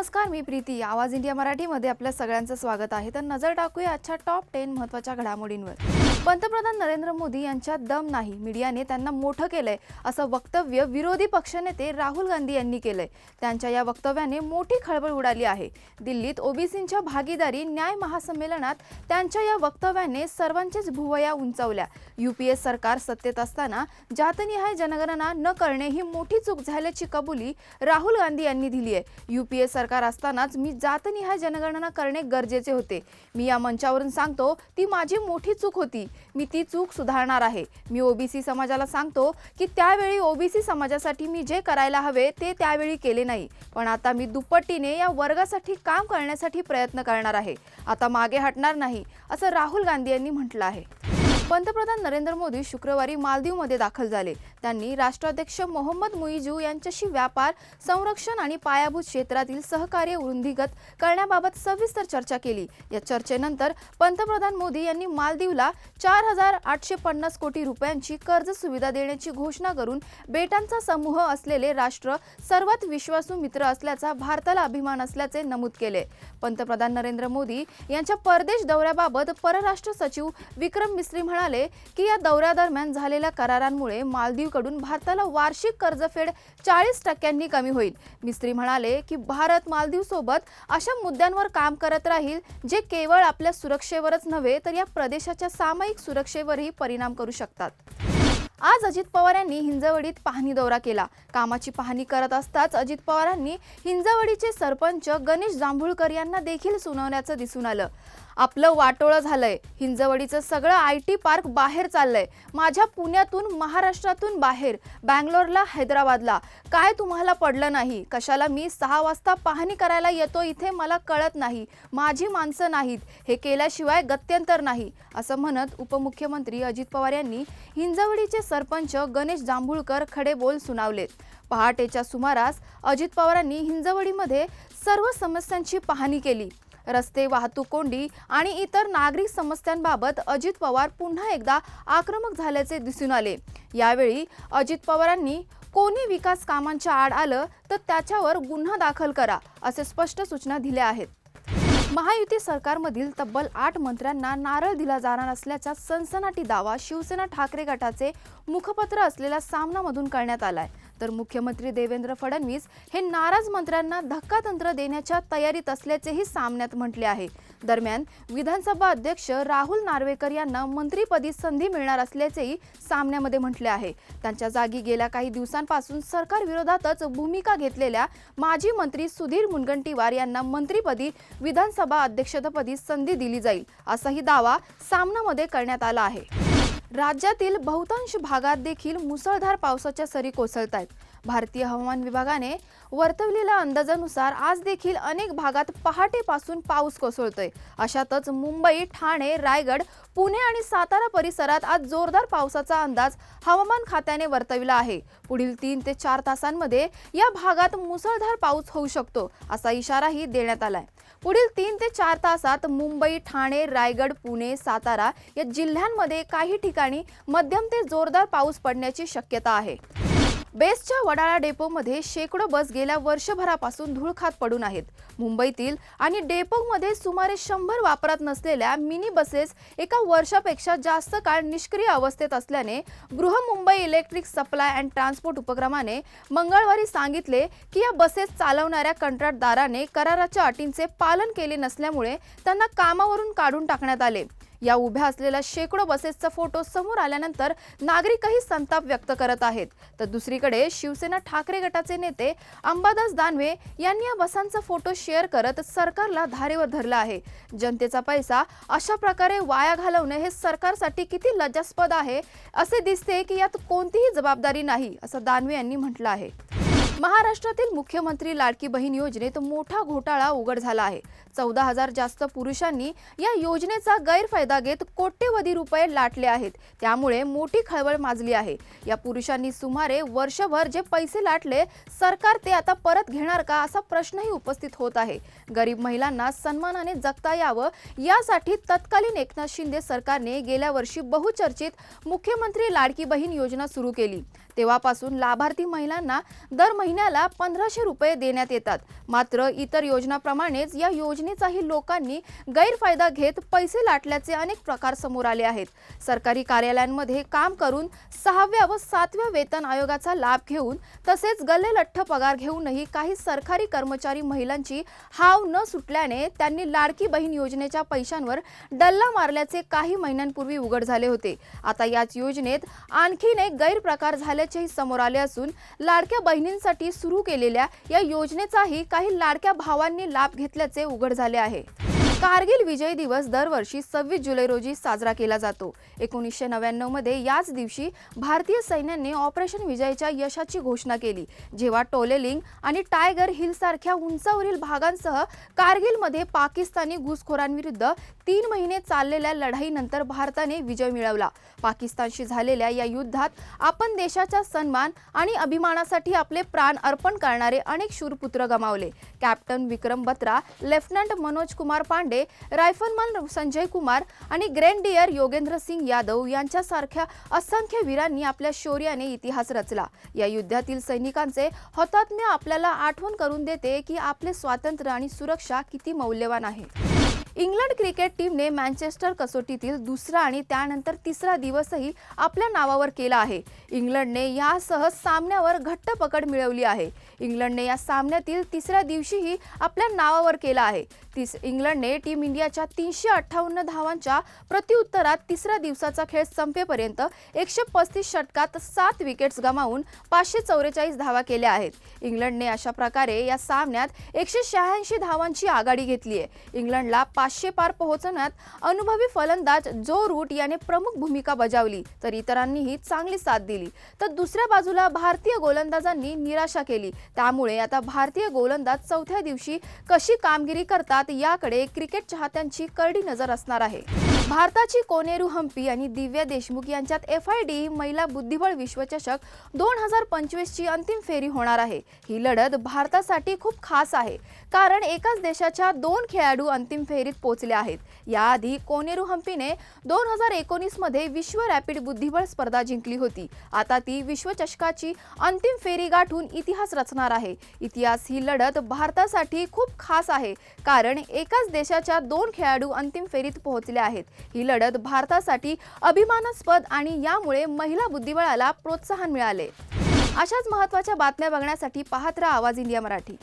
नमस्कार मी प्रीती. आवाज इंडिया मराठीमध्ये आपल्या सगळ्यांचं स्वागत आहे. तर नजर टाकूया आजच्या टॉप टेन महत्त्वाच्या घडामोडींवर. पंतप्रधान नरेंद्र मोदी यांच्यात दम नाही. मीडियाने त्यांना मोठं केलंय असं वक्तव्य विरोधी पक्षनेते राहुल गांधी यांनी केलंय. त्यांच्या या वक्तव्याने मोठी खळबळ उडाली आहे. दिल्लीत ओबीसींच्या भागीदारी न्याय महासंमेलनात त्यांच्या या वक्तव्याने सर्वांचेच भुवया उंचावल्या. युपीए सरकार सत्तेत असताना जातनिहाय जनगणना न करणे ही मोठी चूक झाल्याची कबुली राहुल गांधी यांनी दिली आहे. युपीए सरकार असतानाच मी जातनिहाय जनगणना करणे गरजेचे होते. मी या मंचावरून सांगतो ती माझी मोठी चूक होती. मी ती चूक सुधारणार आहे. मी ओबीसी समाजाला सांगतो की त्यावेळी ओबीसी समाजासाठी मी जे करायला हवे ते त्यावेळी केले नाही. पण आता मी दुप्पटीने या वर्गासाठी काम करण्यासाठी प्रयत्न करणार आहे. आता मागे हटणार नाही असं राहुल गांधी यांनी म्हटलं आहे. पंतप्रधान नरेंद्र मोदी शुक्रवारी मालदीवमध्ये दाखल झाले. त्यांनी राष्ट्राध्यक्ष मोहम्मद मुईजू यांच्याशी व्यापार संरक्षण आणि पायाभूत क्षेत्रातील सहकार्य वृद्धिगत करण्याबाबत सविस्तर चर्चा केली. या चर्चेनंतर पंतप्रधान मोदी यांनी मालदीवला चार हजार आठशे पन्नास कोटी रुपयांची कर्ज सुविधा देण्याची घोषणा करून बेटांचा समूह असलेले राष्ट्र सर्वात विश्वासू मित्र असल्याचा भारताला अभिमान असल्याचे नमूद केले. पंतप्रधान नरेंद्र मोदी यांच्या परदेश दौऱ्याबाबत परराष्ट्र सचिव विक्रम मिस्त्री म्हणाले की या दौऱ्यादरम्यान झालेल्या करारांमुळे मालदीवकडून भारताला वार्षिक कर्जफेड चाळीस टक्क्यांनी कमी होईल. मिस्त्री म्हणाले की भारत मालदीव सोबत अशा मुद्द्यांवर काम करत राहील जे केवळ आपल्या सुरक्षेवरच नव्हे तर या प्रदेशाच्या सामायिक सुरक्षेवरही परिणाम करू शकतात. आज अजित पवार यांनी हिंजवडीत पाहणी दौरा केला. कामाची पाहणी करत असताच अजित पवारांनी हिंजवडीचे सरपंच गणेश जांभूळकर यांना देखील सुनावण्याचं दिसून आलं. आपलं वाटोळं झालंय. हिंजवडीचं सगळं आय टी पार्क बाहेर चाललंय. माझ्या पुण्यातून महाराष्ट्रातून बाहेर बँगलोरला हैदराबादला. काय तुम्हाला पडलं नाही? कशाला मी सहा वाजता पाहणी करायला येतो इथे मला कळत नाही. माझी माणसं नाहीत. हे केल्याशिवाय गत्यंतर नाही. असं म्हणत उपमुख्यमंत्री अजित पवार यांनी हिंजवडीचे सरपंच गणेश जांभूळकर खडे बोल सुनावलेत पहाटेच्या सुमारास अजित पवारांनी हिंजवडीमध्ये सर्व समस्यांची पाहणी केली. रस्ते वाहतूक कोंडी आणि इतर नागरिक समस्यांबाबत अजित पवार पुन्हा एकदा आक्रमक झाल्याचे दिसून आले. यावेळी अजित पवारांनी कोणी विकास कामांच्या आड आलं तर त्याच्यावर गुन्हा दाखल करा असे स्पष्ट सूचना दिल्या आहेत. महायुती सरकारमधील तब्बल आठ मंत्र्यांना नारळ दिला जाणार असल्याचा सनसनाटी दावा शिवसेना ठाकरे गटाचे मुखपत्र असलेल्या सामनामधून करण्यात आलाय. तर मुख्यमंत्री देवेंद्र फडणवीस हे नाराज मंत्र्यांना धक्कातंत्र देण्याच्या तयारीत असल्याचेही सामन्यात म्हटले आहे. दरम्यान विधानसभा अध्यक्ष राहुल नार्वेकर यांना मंत्रीपदी संधी मिळणार असल्याचेही सामन्यामध्ये म्हटले आहे. त्यांच्या जागी गेल्या काही दिवसांपासून सरकार विरोधातच भूमिका घेतलेल्या माजी मंत्री सुधीर मुनगंटीवार यांना मंत्रीपदी विधानसभा अध्यक्षपदी संधी दिली जाईल असाही दावा सामनामध्ये करण्यात आला आहे. राज्यातील बहुतांश भागात देखील मुसळधार पावसाच्या सरी कोसळत आहेत भारतीय हवामान विभागाने वर्तवलेल्या अंदाजानुसार आज देखील अनेक भागात पहाटेपासून पाऊस कोसळतोय. अशातच मुंबई ठाणे रायगड पुणे आणि सातारा परिसरात आज जोरदार पावसाचा अंदाज हवामान खात्याने वर्तविला आहे. पुढील तीन ते चार तासांमध्ये या भागात मुसळधार पाऊस होऊ शकतो असा इशाराही देण्यात आलाय. पुढील तीन ते चार तासात मुंबई ठाणे रायगड पुणे सातारा या जिल्ह्यांमध्ये काही ठिकाणी मध्यम ते जोरदार पाऊस पडण्याची शक्यता आहे. बेस्टच्या वडाळा डेपोमध्ये शेकडो बस गेल्या वर्षभरापासून धूळखात पडून आहेत. मुंबईतील आणि डेपोमध्ये सुमारे शंभर वापरात नसलेल्या मिनी बसेस एका वर्षापेक्षा जास्त काळ निष्क्रिय अवस्थेत असल्याने Brihanmumbai electric supply and transport उपक्रमाने मंगळवारी सांगितले की या बसेस चालवणाऱ्या कंत्राटदाराने कराराच्या अटींचे पालन केले नसल्यामुळे त्यांना कामावरून काढून टाकण्यात आले. या उभ्या असलेल्या शेकडो बसेसचा फोटो समोर आल्यानंतर नागरिकही संताप व्यक्त करत आहेत. तर दुसरीकडे शिवसेना ठाकरे गटाचे नेते अंबादास दानवे यांनी या बसांचा फोटो शेअर करत सरकारला धारेवर धरला आहे. जनतेचा पैसा अशा प्रकारे वाया घालवणे हे सरकारसाठी किती लज्जास्पद आहे असे दिसते की यात कोणतीही जबाबदारी नाही असं दानवे यांनी म्हटलं आहे. महाराष्ट्रातील मुख्यमंत्री लाडकी बहीण योजनेत मोठा घोटाळा उघड झाला आहे. चौदा हजार जास्त पुरुषांनी या योजनेचा गैरफायदा घेत कोट्यवधी रुपये लाटले आहेत. त्यामुळे मोठी खळबळ माजली आहे. या पुरुषांनी सुमारे वर्षभर जे पैसे लाटले सरकार ते आता परत घेणार का असा प्रश्नही उपस्थित होत आहे. गरीब महिलांना सन्मानाने जगता यावं यासाठी तत्कालीन एकनाथ शिंदे सरकारने गेल्या वर्षी बहुचर्चित मुख्यमंत्री लाडकी बहीण योजना सुरू केली. तेव्हापासून लाभार्थी महिलांना दर महिन्याला पंधराशे रुपये देण्यात येतात. मात्र इतर योजनाप्रमाणेच या योजनेचाही लोकांनी गैरफायदा घेत पैसे लाटल्याचे अनेक प्रकार समोर आले आहेत. सरकारी कार्यालयांमध्ये काम करून सहाव्या व सातव्या वेतन आयोगाचा लाभ घेऊन तसेच गल्लेलठ्ठ पगार घेऊनही काही सरकारी कर्मचारी महिलांची हाव न सुटल्याने त्यांनी लाडकी बहीण योजनेच्या पैशांवर डल्ला मारल्याचे काही महिन्यांपूर्वी उघड झाले होते. आता याच योजनेत आणखीन एक गैरप्रकार झाल्याचेही समोर आले असून लाडक्या बहिणींसाठी सुरू केलेल्या या योजनेचाही काही लाडक्या भावांनी लाभ घेतल्याचे उघड झाले आहे. कारगिल विजय दिवस दरवर्षी सव्वीस जुलै रोजी साजरा केला जातो. एकोणीसशे नव्याण्णवमध्ये याच दिवशी भारतीय सैन्याने ऑपरेशन विजयच्या यशाची घोषणा केली. जेव्हा टोलेलिंग आणि टायगर हिल सारख्या उंचावरील भागांसह कारगिलमध्ये पाकिस्तानी घुसखोरांविरुद्ध तीन महिने चाललेल्या लढाईनंतर भारताने विजय मिळवला. पाकिस्तानशी झालेल्या या युद्धात आपण देशाचा सन्मान आणि अभिमानासाठी आपले प्राण अर्पण करणारे अनेक शूरपुत्र गमावले. Captain Vikram Batra lieutenant Manoj Kumar Pandey rifleman Sanjay Kumar आणि ग्रँडियर योगेंद्र सिंग यादव यांच्यासारख्या असंख्य वीरांनी आपल्या शौर्याने इतिहास रचला. या युद्धातील सैनिकांचे हौतात्म्य आपल्याला आठवण करून देते की आपले स्वातंत्र्य आणि सुरक्षा किती मौल्यवान आहे. इंग्लंड क्रिकेट टीमने मँचेस्टर कसोटीतील दुसरा आणि त्यानंतर तिसरा दिवसही आपल्या नावावर केला आहे. इंग्लंडने यासह सामन्यावर घट्ट पकड मिळवली आहे. इंग्लंडने या सामन्यातील तिसऱ्या दिवशीही आपल्या नावावर केला आहे. तिस इंग्लंडने टीम इंडियाच्या तीनशे अठ्ठावन्न धावांच्या प्रत्युत्तरात तिसऱ्या दिवसाचा खेळ संपेपर्यंत एकशे पस्तीस षटकात सात विकेट्स गमावून पाचशे चौवेचाळीस धावा केल्या आहेत. इंग्लंडने अशा प्रकारे या सामन्यात एकशे शहाऐंशी धावांची आघाडी घेतली आहे. इंग्लंडला पाचशे पार पोहोचवण्यात अनुभवी फलंदाज जो रूट याने प्रमुख भूमिका बजावली तर इतरांनीही चांगली साथ दिली. तर दुसऱ्या बाजूला भारतीय गोलंदाजांनी निराशा केली. त्यामुळे आता भारतीय गोलंदाज चौथ्या दिवशी कशी कामगिरी करतात याकडे क्रिकेट चाहत्यांची करडी नजर असणार आहे. भारताची कोनेरू हम्पी आणि दिव्या देशमुख यांच्यात एफ आय डी महिला बुद्धिबळ विश्वचषक दोन हजार पंचवीसची अंतिम फेरी होणार आहे. ही लढत भारतासाठी खूप खास आहे कारण एकाच देशाच्या दोन खेळाडू अंतिम फेरीत पोहोचले आहेत. याआधी कोनेरू हम्पीने दोन हजार एकोणीसमध्ये विश्व रॅपिड बुद्धिबळ स्पर्धा जिंकली होती. आता ती विश्वचषकाची अंतिम फेरी गाठून इतिहास रचणार आहे. इतिहास ही लढत भारतासाठी खूप खास आहे कारण एकाच देशाच्या दोन खेळाडू अंतिम फेरीत पोहोचले आहेत. ही लढत भारतासाठी अभिमानास्पद आणि यामुळे महिला बुद्धिबळाला प्रोत्साहन मिळाले. अशाच महत्त्वाच्या बातम्या बघण्यासाठी पाहत राहा आवाज इंडिया मराठी.